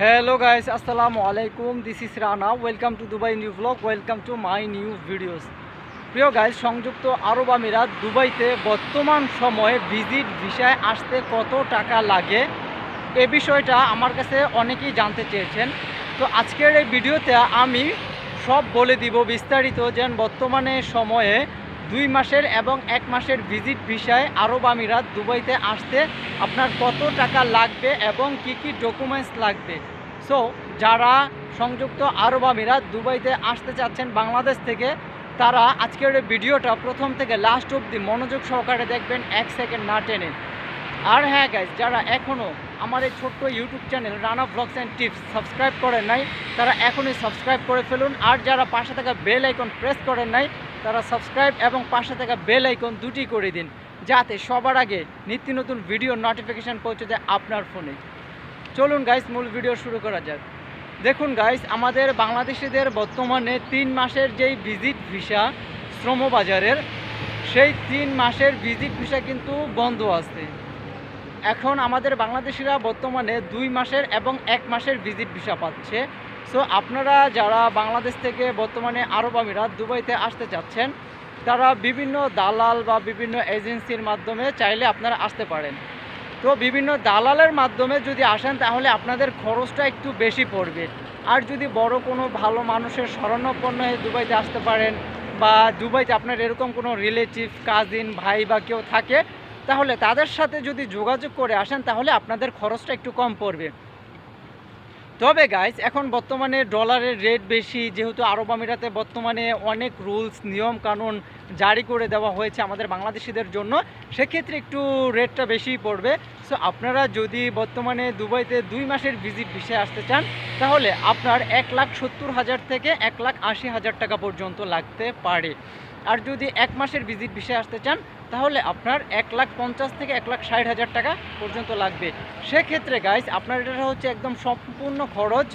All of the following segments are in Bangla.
হ্যালো গাইস আসসালামু আলাইকুম this is Rana welcome to Dubai new blog welcome to my new videos প্রিয় গাইস সংযুক্ত আরব আমিরাত দুবাইতে বর্তমান সময়ে ভিজিট ভিসায় আসতে কত টাকা লাগে? এ বিষয়টা আমার কাছে অনেকেই জানতে চেয়েছেন। তো আজকের এই ভিডিওতে আমি সব বলে দিব বিস্তারিত যেন বর্তমানে সময়ে দুই মাসের এবং এক মাসের ভিজিট ভিসায় আরব আমিরাত দুবাইতে আসতে আপনার কত টাকা লাগবে এবং কি কি ডকুমেন্টস লাগবে? সো যারা সংযুক্ত আরব আমিরাত দুবাইতে আসতে চাচ্ছেন বাংলাদেশ থেকে, তারা আজকের ভিডিওটা প্রথম থেকে লাস্ট অবধি মনোযোগ সহকারে দেখবেন, এক সেকেন্ড না টেনে। আর হ্যাঁ গাইজ যারা এখনও আমার এই ছোট্ট YouTube channel Rana blogs and tips subscribe করেন নাই, তারা এখনই সাবস্ক্রাইব করে ফেলুন। আর যারা পাশে থাকা বেল আইকন প্রেস করেন নাই তারা সাবস্ক্রাইব এবং পাশে থাকা বেল আইকন দুটি করে দিন, যাতে সবার আগে নিত্য নতুন ভিডিও নোটিফিকেশান পৌঁছে যায় আপনার ফোনে চলুন গাইস মূল ভিডিও শুরু করা যাক। দেখুন গাইস আমাদের বাংলাদেশিদের বর্তমানে তিন মাসের যেই ভিজিট ভিসা শ্রমবাজারের, সেই তিন মাসের ভিজিট ভিসা কিন্তু বন্ধ আছে। এখন আমাদের বাংলাদেশিরা বর্তমানে দুই মাসের এবং এক মাসের ভিজিট ভিসা পাচ্ছে। সো আপনারা যারা বাংলাদেশ থেকে বর্তমানে আরব আমিরাত দুবাইতে আসতে চাচ্ছেন, তারা বিভিন্ন দালাল বা বিভিন্ন এজেন্সির মাধ্যমে চাইলে আপনারা আসতে পারেন। তো বিভিন্ন দালালের মাধ্যমে যদি আসেন, তাহলে আপনাদের খরচটা একটু বেশি পড়বে। আর যদি বড় কোনো ভালো মানুষের শরণাপন্ন হয়ে দুবাইতে আসতে পারেন বা দুবাইতে আপনার এরকম কোনো রিলেটিভ কাজিন ভাই বা কেউ থাকে, তাহলে তাদের সাথে যদি যোগাযোগ করে আসেন, তাহলে আপনাদের খরচটা একটু কম পড়বে। তবে গাইজ এখন বর্তমানে ডলারের রেট বেশি, যেহেতু আরব আমিরাতে বর্তমানে অনেক রুলস নিয়ম, কানুন জারি করে দেওয়া হয়েছে আমাদের বাংলাদেশিদের জন্য, সেক্ষেত্রে একটু রেটটা বেশি পড়বে। সো আপনারা যদি বর্তমানে দুবাইতে দুই মাসের ভিজিট ভিসে আসতে চান, তাহলে আপনার এক লাখ সত্তর হাজার থেকে এক লাখ আশি হাজার টাকা পর্যন্ত লাগতে পারে। আর যদি এক মাসের ভিজিট ভিসে আসতে চান, তাহলে আপনার এক লাখ পঞ্চাশ থেকে এক লাখ ষাট হাজার টাকা পর্যন্ত লাগবে। সেক্ষেত্রে গাইজ আপনার এটা হচ্ছে একদম সম্পূর্ণ খরচ।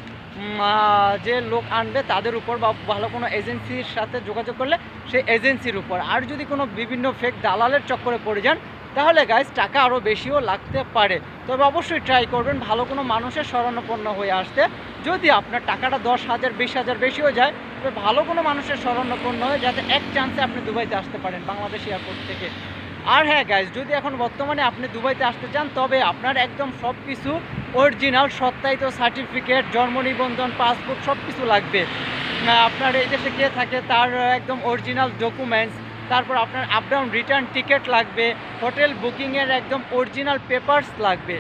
যে লোক আনবে তাদের উপর বা ভালো কোনো এজেন্সির সাথে যোগাযোগ করলে সেই এজেন্সির উপর। আর যদি কোনো বিভিন্ন ফেক দালালের চক্করে পড়ে যান, তাহলে গাইজ টাকা আরও বেশিও লাগতে পারে। তবে অবশ্যই ট্রাই করবেন ভালো কোনো মানুষের শরণাপন্ন হয়ে আসতে। যদি আপনার টাকাটা দশ হাজার, বিশ হাজার বেশিও যায় ভালো কোনো মানুষের শরণাপন্ন হয়ে যাতে এক চান্সে আপনি দুবাইতে আসতে পারেন বাংলাদেশ এয়ারপোর্ট থেকে। আর হ্যাঁ গাইজ যদি এখন বর্তমানে আপনি দুবাইতে আসতে চান, তবে আপনার একদম সব কিছু অরিজিনাল সত্যায়িত সার্টিফিকেট জন্ম নিবন্ধন পাসপোর্ট সব কিছু লাগবে আপনার এই দেশে কে থাকে তার একদম অরিজিনাল ডকুমেন্টস তারপর আপনার আপ ডাউন রিটার্ন টিকিট লাগবে হোটেল বুকিংয়ের একদম অরিজিনাল পেপারস লাগবে।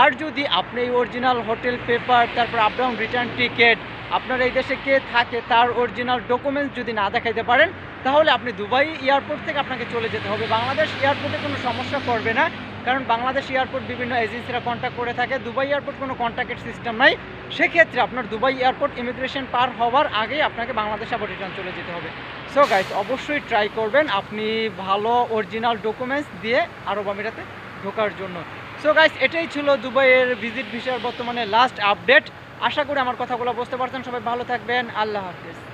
আর যদি আপনি অরিজিনাল হোটেল পেপার তারপর আপ ডাউন রিটার্ন টিকিট আপনার এই দেশে কে থাকে তার অরিজিনাল ডকুমেন্টস যদি না দেখাইতে পারেন, তাহলে আপনি দুবাই এয়ারপোর্ট থেকে আপনাকে চলে যেতে হবে। বাংলাদেশ এয়ারপোর্টে কোনো সমস্যা করবে না, কারণ বাংলাদেশ এয়ারপোর্ট বিভিন্ন এজেন্সিরা কন্ট্যাক্ট করে থাকে। দুবাই এয়ারপোর্ট কোনো কন্ট্যাক্টের সিস্টেম নাই। সেক্ষেত্রে আপনার দুবাই এয়ারপোর্ট ইমিগ্রেশন পার হওয়ার আগেই আপনাকে বাংলাদেশ আবার রিটার্ন চলে যেতে হবে। সো গাইস অবশ্যই ট্রাই করবেন আপনি ভালো অরিজিনাল ডকুমেন্টস দিয়ে আরব আমিরাতে ঢোকার জন্য। সো গাইস এটাই ছিল দুবাইয়ের ভিজিট ভিসার বর্তমানে লাস্ট আপডেট আশা করি আমার কথাগুলো বুঝতে পারছেন। সবাই ভালো থাকবেন। আল্লাহ হাফিজ।